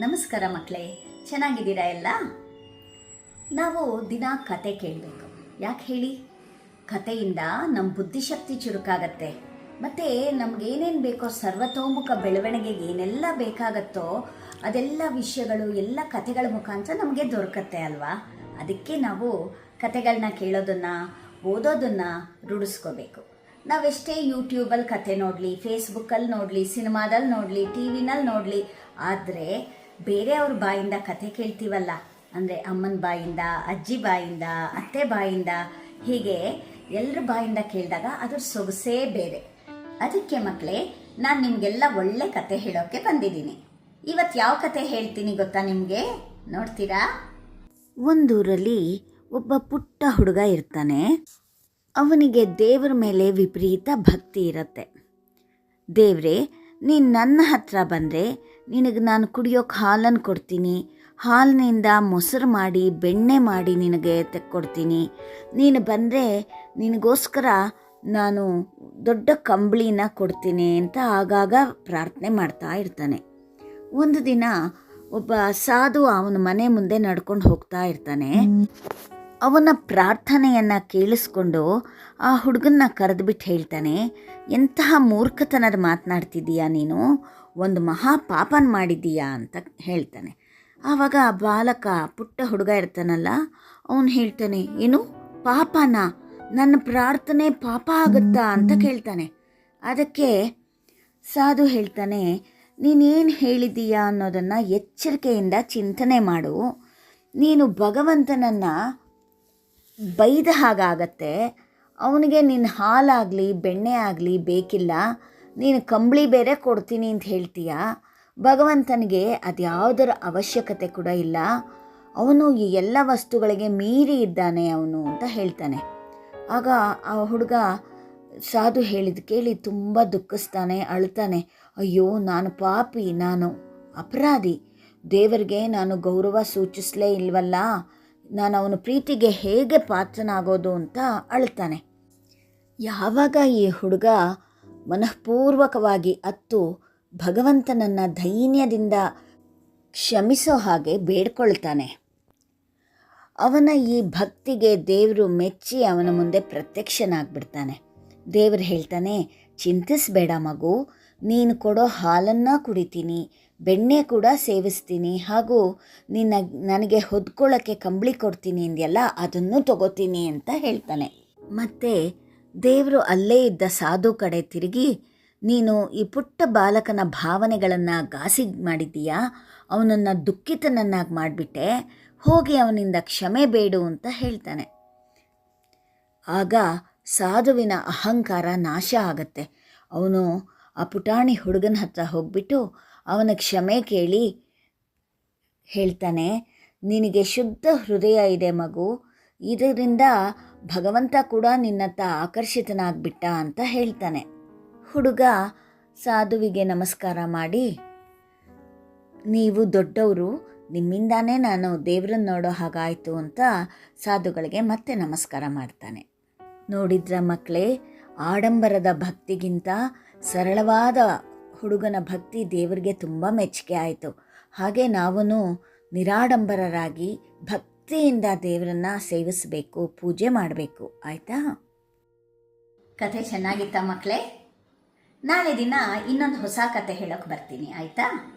ನಮಸ್ಕಾರ ಮಕ್ಕಳೇ, ಚೆನ್ನಾಗಿದ್ದೀರಾ ಎಲ್ಲ? ನಾವು ದಿನ ಕತೆ ಕೇಳಬೇಕು. ಯಾಕೆ ಹೇಳಿ? ಕತೆಯಿಂದ ನಮ್ಮ ಬುದ್ಧಿಶಕ್ತಿ ಚುರುಕಾಗತ್ತೆ. ಮತ್ತು ನಮಗೇನೇನು ಬೇಕೋ ಸರ್ವತೋಮುಖ ಬೆಳವಣಿಗೆಗೆ ಏನೆಲ್ಲ ಬೇಕಾಗತ್ತೋ ಅದೆಲ್ಲ ವಿಷಯಗಳು, ಎಲ್ಲ ಕತೆಗಳ ಮುಖಾಂತರ ನಮಗೆ ದೊರಕತ್ತೆ ಅಲ್ವಾ? ಅದಕ್ಕೆ ನಾವು ಕತೆಗಳನ್ನ ಕೇಳೋದನ್ನು, ಓದೋದನ್ನು ರೂಢಿಸ್ಕೋಬೇಕು. ನಾವೆಷ್ಟೇ ಯೂಟ್ಯೂಬಲ್ಲಿ ಕತೆ ನೋಡಲಿ ಫೇಸ್ಬುಕ್ಕಲ್ಲಿ ನೋಡಲಿ ಸಿನಿಮಾದಲ್ಲಿ ನೋಡಲಿ, ಟಿ ವಿನಲ್ಲಿ ನೋಡಲಿ, ಆದರೆ ಬೇರೆಯವ್ರ ಬಾಯಿಂದ ಕತೆ ಕೇಳ್ತೀವಲ್ಲ? ಅಂದರೆ ಅಮ್ಮನ ಬಾಯಿಂದ, ಅಜ್ಜಿ ಬಾಯಿಂದ, ಅತ್ತೆ ಬಾಯಿಂದ, ಹೀಗೆ ಎಲ್ಲರ ಬಾಯಿಂದ ಕೇಳಿದಾಗ ಅದ್ರ ಸೊಗಸೇ ಬೇರೆ. ಅದಕ್ಕೆ ಮಕ್ಕಳೇ ನಾನು ನಿಮಗೆಲ್ಲ ಒಳ್ಳೆ ಕತೆ ಹೇಳೋಕ್ಕೆ ಬಂದಿದ್ದೀನಿ. ಇವತ್ತು ಯಾವ ಕತೆ ಹೇಳ್ತೀನಿ ಗೊತ್ತಾ ನಿಮಗೆ? ನೋಡ್ತೀರಾ? ಒಂದೂರಲ್ಲಿ ಒಬ್ಬ ಪುಟ್ಟ ಹುಡುಗ ಇರ್ತಾನೆ. ಅವನಿಗೆ ದೇವರ ಮೇಲೆ ವಿಪರೀತ ಭಕ್ತಿ ಇರುತ್ತೆ. ದೇವ್ರೆ ನೀನು ನನ್ನ ಹತ್ರ ಬಂದರೆ ನಿನಗೆ ನಾನು ಕುಡಿಯೋಕೆ ಹಾಲನ್ನು ಕೊಡ್ತೀನಿ. ಹಾಲಿನಿಂದ ಮೊಸರು ಮಾಡಿ, ಬೆಣ್ಣೆ ಮಾಡಿ ನಿನಗೆ ತೆಕ್ಕೊಡ್ತೀನಿ. ನೀನು ಬಂದರೆ ನಿನಗೋಸ್ಕರ ನಾನು ದೊಡ್ಡ ಕಂಬಳಿನ ಕೊಡ್ತೀನಿ ಅಂತ ಆಗಾಗ ಪ್ರಾರ್ಥನೆ ಮಾಡ್ತಾ ಇರ್ತಾನೆ. ಒಂದು ದಿನ ಒಬ್ಬ ಸಾಧು ಅವನ ಮನೆ ಮುಂದೆ ನಡ್ಕೊಂಡು ಹೋಗ್ತಾ ಇರ್ತಾನೆ. ಅವನ ಪ್ರಾರ್ಥನೆಯನ್ನು ಕೇಳಿಸ್ಕೊಂಡು ಆ ಹುಡುಗನ್ನ ಕರೆದುಬಿಟ್ಟು ಹೇಳ್ತಾನೆ, ಎಂತಹ ಮೂರ್ಖತನದ ಮಾತನಾಡ್ತಿದ್ದೀಯಾ ನೀನು? ಒಂದು ಮಹಾ ಪಾಪನ ಮಾಡಿದ್ದೀಯಾ? ಅಂತ ಹೇಳ್ತಾನೆ. ಆವಾಗ ಬಾಲಕ ಪುಟ್ಟ ಹುಡುಗ ಇರ್ತಾನಲ್ಲ, ಅವನು ಹೇಳ್ತಾನೆ, ಏನು? ಪಾಪನ? ನನ್ನ ಪ್ರಾರ್ಥನೆ ಪಾಪ ಆಗುತ್ತಾ? ಅಂತ ಕೇಳ್ತಾನೆ. ಅದಕ್ಕೆ ಸಾಧು ಹೇಳ್ತಾನೆ, ನೀನೇನು ಹೇಳಿದ್ದೀಯಾ ಅನ್ನೋದನ್ನು ಎಚ್ಚರಿಕೆಯಿಂದ ಚಿಂತನೆ ಮಾಡು. ನೀನು ಭಗವಂತನನ್ನು ಬೈದ ಹಾಗಾಗತ್ತೆ. ಅವನಿಗೆ ನಿನ್ನ ಹಾಲಾಗಲಿ, ಬೆಣ್ಣೆ ಆಗಲಿ ಬೇಕಿಲ್ಲ, ನೀನು ಕಂಬಳಿ ಬೇರೆ ಕೊಡ್ತೀನಿ ಅಂತ ಹೇಳ್ತೀಯ? ಭಗವಂತನಿಗೆ ಅದ್ಯಾವುದರ ಅವಶ್ಯಕತೆ ಕೂಡ ಇಲ್ಲ. ಅವನು ಈ ಎಲ್ಲ ವಸ್ತುಗಳಿಗೆ ಮೀರಿ ಇದ್ದಾನೆ ಅವನು ಅಂತ ಹೇಳ್ತಾನೆ. ಆಗ ಆ ಹುಡುಗ ಸಾಧು ಹೇಳಿದ ಕೇಳಿ ತುಂಬ ದುಃಖಿಸ್ತಾನೆ ಅಳ್ತಾನೆ ಅಯ್ಯೋ, ನಾನು ಪಾಪಿ, ನಾನು ಅಪರಾಧಿ. ದೇವರಿಗೆ ನಾನು ಗೌರವ ಸೂಚಿಸಲೇ ಇಲ್ವಲ್ಲ? ನಾನು ಅವನ ಪ್ರೀತಿಗೆ ಹೇಗೆ ಪಾತ್ರನಾಗೋದು ಅಂತ ಅಳ್ತಾನೆ ಯಾವಾಗ ಈ ಹುಡುಗ ಮನಃಪೂರ್ವಕವಾಗಿ ಅತ್ತು ಭಗವಂತನನ್ನು ಧೈನ್ಯದಿಂದ ಕ್ಷಮಿಸೋ ಹಾಗೆ ಬೇಡ್ಕೊಳ್ತಾನೆ. ಅವನ ಈ ಭಕ್ತಿಗೆ ದೇವರು ಮೆಚ್ಚಿ ಅವನ ಮುಂದೆ ಪ್ರತ್ಯಕ್ಷನಾಗ್ಬಿಡ್ತಾನೆ. ದೇವರು ಹೇಳ್ತಾನೆ, ಚಿಂತಿಸಬೇಡ ಮಗು ನೀನು ಕೊಡೋ ಹಾಲನ್ನು ಕುಡಿತೀನಿ, ಬೆಣ್ಣೆ ಕೂಡ ಸೇವಿಸ್ತೀನಿ ಹಾಗೂ ನಿನ್ನ, ನನಗೆ ಹೊದ್ಕೊಳ್ಳೋಕ್ಕೆ ಕಂಬಳಿ ಕೊಡ್ತೀನಿ ಅಂದ್ಯಲ್ಲ, ಅದನ್ನು ತಗೋತೀನಿ ಅಂತ ಹೇಳ್ತಾನೆ. ಮತ್ತು ದೇವರು ಅಲ್ಲೇ ಇದ್ದ ಸಾಧು ಕಡೆ ತಿರುಗಿ, ನೀನು ಈ ಪುಟ್ಟ ಬಾಲಕನ ಭಾವನೆಗಳನ್ನು ಘಾಸಿ ಮಾಡಿದ್ದೀಯಾ? ಅವನನ್ನು ದುಃಖಿತನನ್ನಾಗಿ ಮಾಡಿಬಿಟ್ಟೆ, ಹೋಗಿ ಅವನಿಂದ ಕ್ಷಮೆ ಬೇಡು ಅಂತ ಹೇಳ್ತಾನೆ. ಆಗ ಸಾಧುವಿನ ಅಹಂಕಾರ ನಾಶ ಆಗತ್ತೆ. ಅವನು ಆ ಪುಟಾಣಿ ಹುಡುಗನ ಹತ್ರ ಹೋಗ್ಬಿಟ್ಟು ಅವನ ಕ್ಷಮೆ ಕೇಳಿ ಹೇಳ್ತಾನೆ, ನಿನಗೆ ಶುದ್ಧ ಹೃದಯ ಇದೆ ಮಗು, ಇದರಿಂದ ಭಗವಂತ ಕೂಡ ನಿನ್ನತ್ತ ಆಕರ್ಷಿತನಾಗ್ಬಿಟ್ಟ ಅಂತ ಹೇಳ್ತಾನೆ. ಹುಡುಗ ಸಾಧುವಿಗೆ ನಮಸ್ಕಾರ ಮಾಡಿ, ನೀವು ದೊಡ್ಡವರು, ನಿಮ್ಮಿಂದಾನೇ ನಾನು ದೇವರನ್ನು ನೋಡೋ ಹಾಗಾಯಿತು ಅಂತ ಸಾಧುಗಳಿಗೆ ಮತ್ತೆ ನಮಸ್ಕಾರ ಮಾಡ್ತಾನೆ. ನೋಡಿದ್ರ ಮಕ್ಕಳೇ ಆಡಂಬರದ ಭಕ್ತಿಗಿಂತ ಸರಳವಾದ ಹುಡುಗನ ಭಕ್ತಿ ದೇವರಿಗೆ ತುಂಬ ಮೆಚ್ಚುಗೆ ಆಯಿತು. ಹಾಗೆ ನಾವು ನಿರಾಡಂಬರರಾಗಿ ಭಕ್ತಿಯಿಂದ ದೇವರನ್ನ ಸೇವಿಸಬೇಕು, ಪೂಜೆ ಮಾಡಬೇಕು. ಆಯಿತಾ? ಕಥೆ ಚೆನ್ನಾಗಿತ್ತ ಮಕ್ಕಳೇ ನಾಳೆ ದಿನ ಇನ್ನೊಂದು ಹೊಸ ಕತೆ ಹೇಳೋಕೆ ಬರ್ತೀನಿ. ಆಯಿತಾ?